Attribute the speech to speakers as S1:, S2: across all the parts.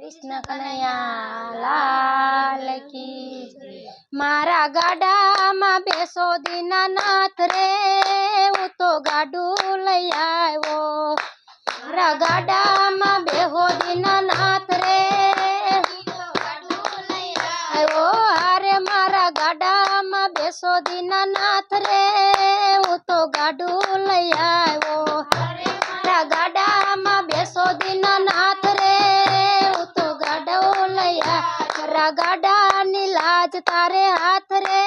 S1: કૃષ્ણ કનૈયા લાલ કી. મારા ગાડામાં બેસો દીનાનાથ રે હું તો ગાડું લઈ આવ્યો. મારા ગાડામાં બેહો દીનાનાથ રે આવ્યો. હારે મારા ગાડામાં બેસો દીનાનાથ રે ગાડાની લાજ તારે હાથ રે,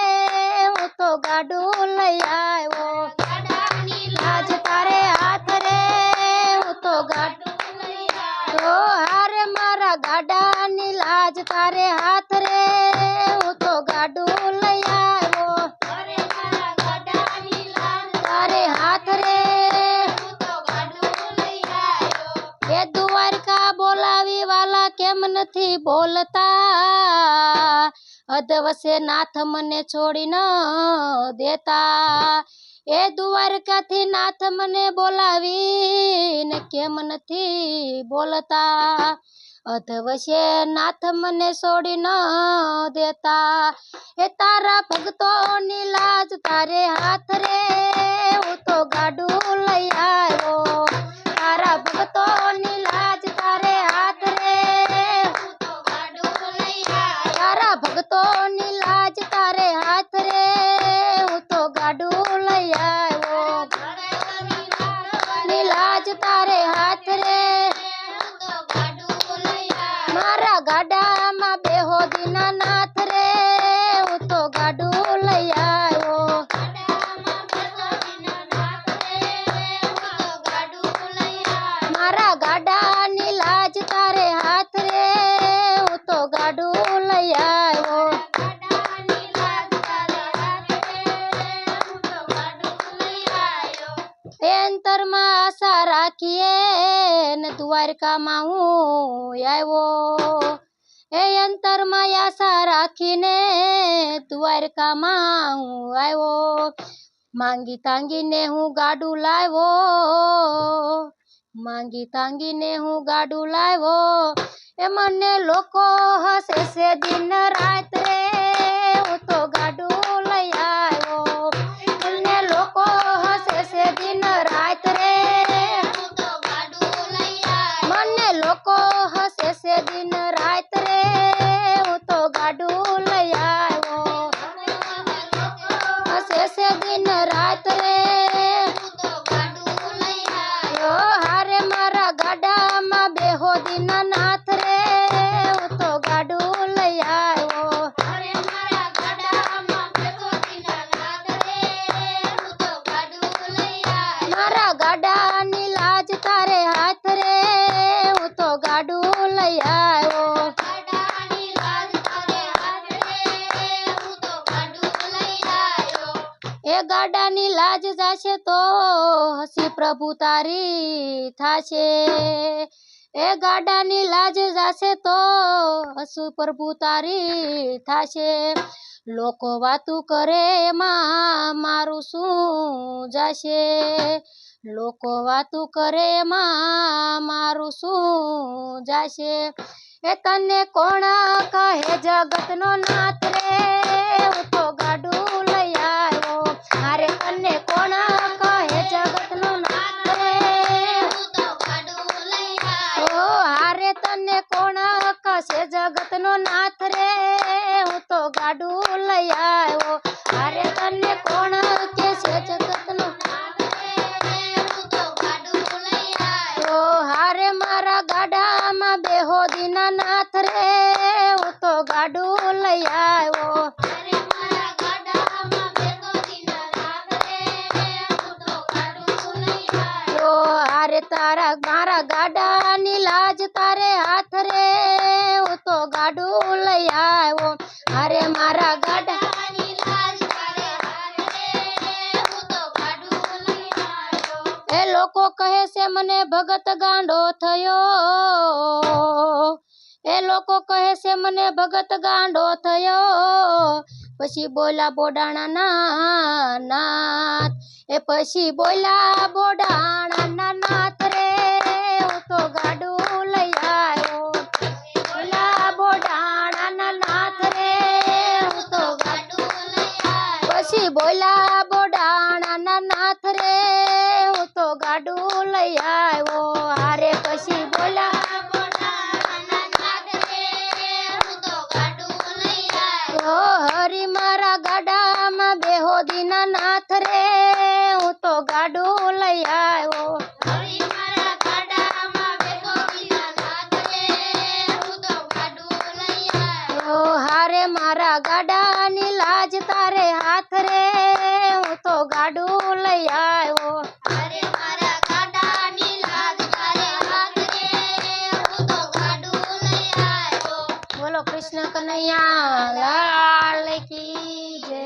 S1: હું તો ગાડું લઈ આવ્યો. લાજ તારે હાથ રે, હું તો ગાડું આવ્યો. હારે મારા ગાડાની લાજ તારે હાથ નથી બોલતા. અધવસે નાથ મને છોડી ન દેતા. એ દ્વારકાથી નાથ મને બોલાવી ને કેમ નથી બોલતા? અધવશે નાથ મને છોડી ન દેતા. એ તારા ભક્તોની લાજ તારે હાથ રે. હું તો ગાડું દ્વારકામાં હું આવ્યો એ અંતરમાં આશા રાખીને દ્વારકામાં હું આવ્યો માંગી તાંગીને હું ગાડું લાવ્યો માંગી તાંગીને હું ગાડું લાવ્યો એ મને લોકો હસે છે દિન રાત ગાડાની લાજ જાશે તો હસી પ્રભુ તારી થાશે. એ ગાડાની લાજ જાશે તો હસુ પ્રભુ તારી થાશે. લોકો વાતું કરે એમાં મારું શું જાશે? લોકો વાતું કરે એમાં મારું શું જાશે? એ તને કોણ કહે જગતનો નાથ રે? જગતનો નાથ રે, હું તો ગાડું લઈ આવ્યો. અરે તને કોણ કે છે જગતનો હારે મારા ગાડામાં બેહો દીનાનાથ રે, હું તો ગાડું લઈ આવ્યો તારા મારા ગાડાની લાજ તારે હાથ રે? હું તો ગાડું લઈ આવ્યો. અરે મારા ગાડા એ લોકો કહે છે, મને ભગત ગાંડો થયો. એ લોકો કહે છે, મને ભગત ગાંડો થયો. પછી બોલા બોડાણા નાથ એ પછી બોલા બોડાણા बोडाणा
S2: नाथ रे तो गाडू लै आयो हारे पशी बोला हरी मारा
S1: गाडा मा बेहो दीना नाथ रे तो गाडू लै आयो हारे मारा गाडा